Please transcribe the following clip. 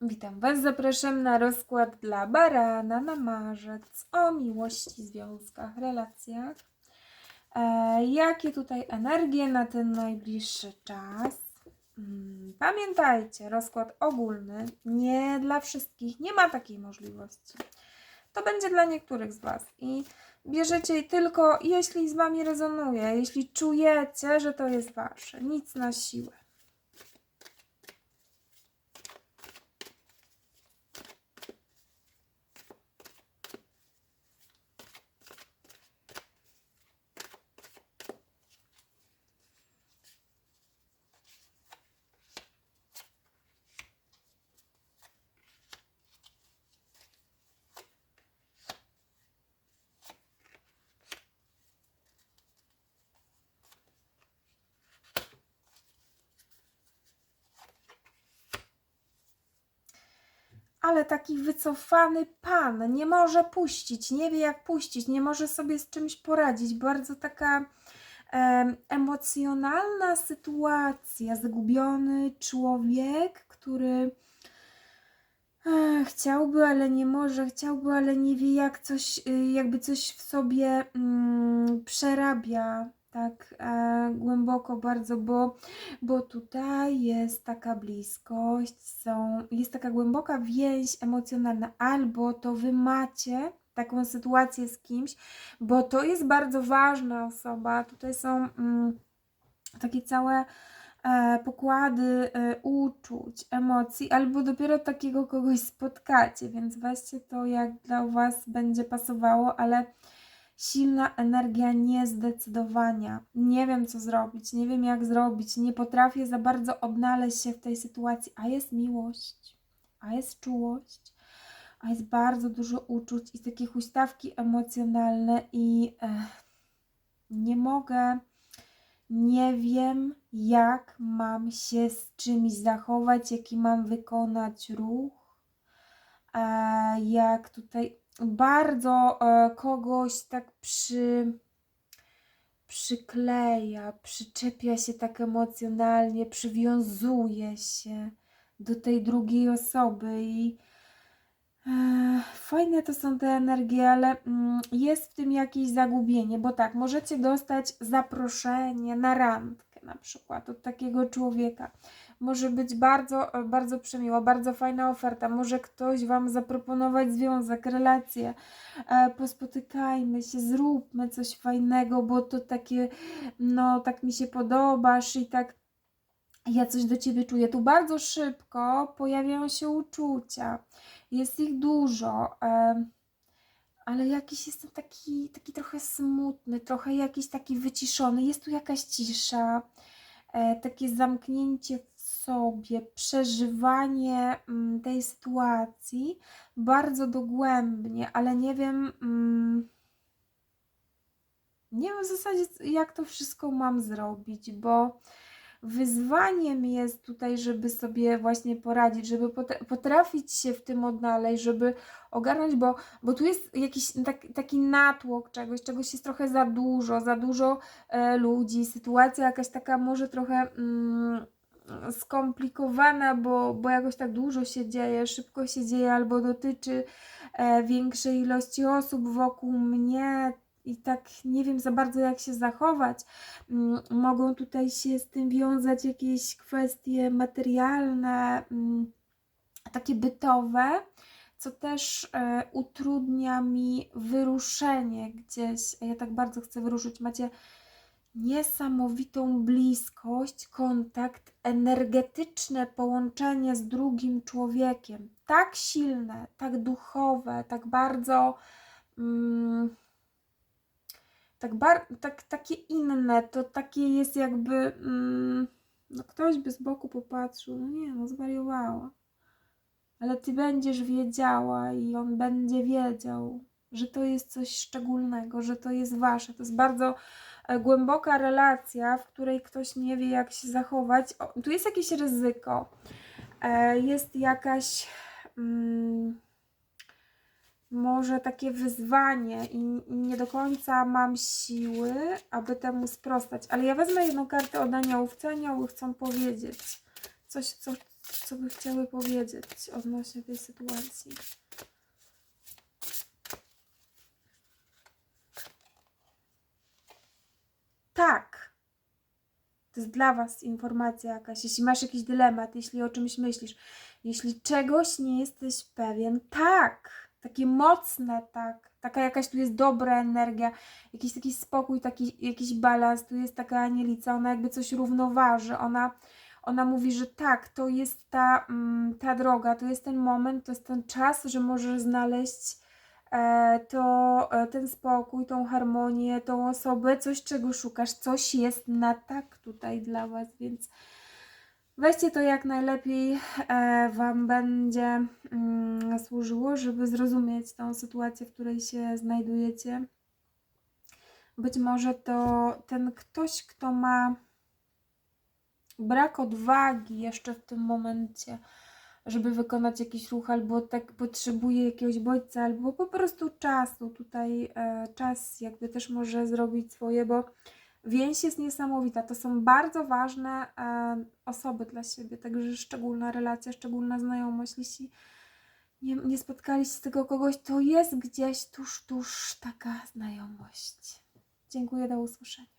Witam Was, zapraszam na rozkład dla barana na marzec o miłości, związkach, relacjach. E, jakie tutaj energie na ten najbliższy czas? Mm, Pamiętajcie, rozkład ogólny, nie dla wszystkich, nie ma takiej możliwości. To będzie dla niektórych z Was i bierzecie tylko, jeśli z Wami rezonuje, jeśli czujecie, że to jest Wasze, nic na siłę. Ale taki wycofany pan nie może puścić, nie wie jak puścić, nie może sobie z czymś poradzić. Bardzo taka em, emocjonalna sytuacja, zgubiony człowiek, który e, chciałby, ale nie może, chciałby, ale nie wie jak coś, y, jakby coś w sobie mm, przerabia tak e, głęboko bardzo, bo bo tutaj jest taka bliskość, są, jest taka głęboka więź emocjonalna, albo to wy macie taką sytuację z kimś, bo to jest bardzo ważna osoba. Tutaj są mm, takie całe e, pokłady e, uczuć, emocji, albo dopiero takiego kogoś spotkacie, więc weźcie to, jak dla Was będzie pasowało, ale silna energia niezdecydowania. Nie wiem, co zrobić, nie wiem, jak zrobić, nie potrafię za bardzo odnaleźć się w tej sytuacji, a jest miłość, a jest czułość, a jest bardzo dużo uczuć i takie huśtawki emocjonalne i eh, nie mogę, nie wiem, jak mam się z czymś zachować, jaki mam wykonać ruch, e, jak tutaj bardzo e, kogoś tak przy, przykleja, przyczepia się tak emocjonalnie, przywiązuje się do tej drugiej osoby i e, fajne to są te energie, ale mm, jest w tym jakieś zagubienie, bo tak, możecie dostać zaproszenie na randkę na przykład od takiego człowieka może być bardzo, e, bardzo przemiło, bardzo fajna oferta. Może ktoś Wam zaproponować związek, relację. E, pospotykajmy się, zróbmy coś fajnego, bo to takie, no tak mi się podobasz i tak ja coś do Ciebie czuję. Tu bardzo szybko pojawiają się uczucia. Jest ich dużo. E, ale jakiś jestem taki, taki trochę smutny, trochę jakiś taki wyciszony. Jest tu jakaś cisza, takie zamknięcie w sobie, przeżywanie mm, tej sytuacji bardzo dogłębnie, ale nie wiem, mm, nie wiem w zasadzie, jak to wszystko mam zrobić, bo wyzwaniem jest tutaj, żeby sobie właśnie poradzić, żeby potrafić się w tym odnaleźć, żeby ogarnąć, bo, bo tu jest jakiś tak, taki natłok czegoś, czegoś jest trochę za dużo, za dużo e, ludzi, sytuacja jakaś taka może trochę. Mm, skomplikowana, bo, bo jakoś tak dużo się dzieje, szybko się dzieje, albo dotyczy e, większej ilości osób wokół mnie i tak nie wiem za bardzo jak się zachować. Mm, mogą tutaj się z tym wiązać jakieś kwestie materialne, mm, takie bytowe, co też e, utrudnia mi wyruszenie gdzieś. Ja tak bardzo chcę wyruszyć. Macie niesamowitą bliskość, kontakt, energetyczne połączenie z drugim człowiekiem. Tak silne, tak duchowe, tak bardzo. Mm, tak, bar tak, takie inne, to takie jest jakby. Mm, no ktoś by z boku popatrzył, no nie, no zwariowała. Ale ty będziesz wiedziała i on będzie wiedział, że to jest coś szczególnego, że to jest wasze. To jest bardzo E, głęboka relacja, w której ktoś nie wie, jak się zachować. O, tu jest jakieś ryzyko, e, jest jakaś. Mm, może takie wyzwanie i nie do końca mam siły, aby temu sprostać. Ale ja wezmę jedną kartę od aniołów. Co anioły chcą powiedzieć? Coś, co, co by chciały powiedzieć odnośnie tej sytuacji. Tak. To jest dla Was informacja jakaś. Jeśli masz jakiś dylemat, jeśli o czymś myślisz, jeśli czegoś nie jesteś pewien, tak. Takie mocne, tak. Taka jakaś tu jest dobra energia, jakiś taki spokój, taki, jakiś balans. Tu jest taka anielica, ona jakby coś równoważy. Ona, ona mówi, że tak, to jest ta, mm, ta droga, to jest ten moment, to jest ten czas, że możesz znaleźć e, to, e, ten spokój, tą harmonię, tą osobę, coś czego szukasz, coś jest na tak tutaj dla Was, więc weźcie to jak najlepiej e, Wam będzie mm, służyło, żeby zrozumieć tą sytuację, w której się znajdujecie. Być może to ten ktoś, kto ma brak odwagi jeszcze w tym momencie, żeby wykonać jakiś ruch, albo tak potrzebuje jakiegoś bodźca, albo po prostu czasu. Tutaj e, czas jakby też może zrobić swoje, bo więź jest niesamowita. To są bardzo ważne e, osoby dla siebie, także szczególna relacja, szczególna znajomość. Jeśli nie, nie spotkaliście tego kogoś, to jest gdzieś tuż, tuż taka znajomość. Dziękuję, do usłyszenia.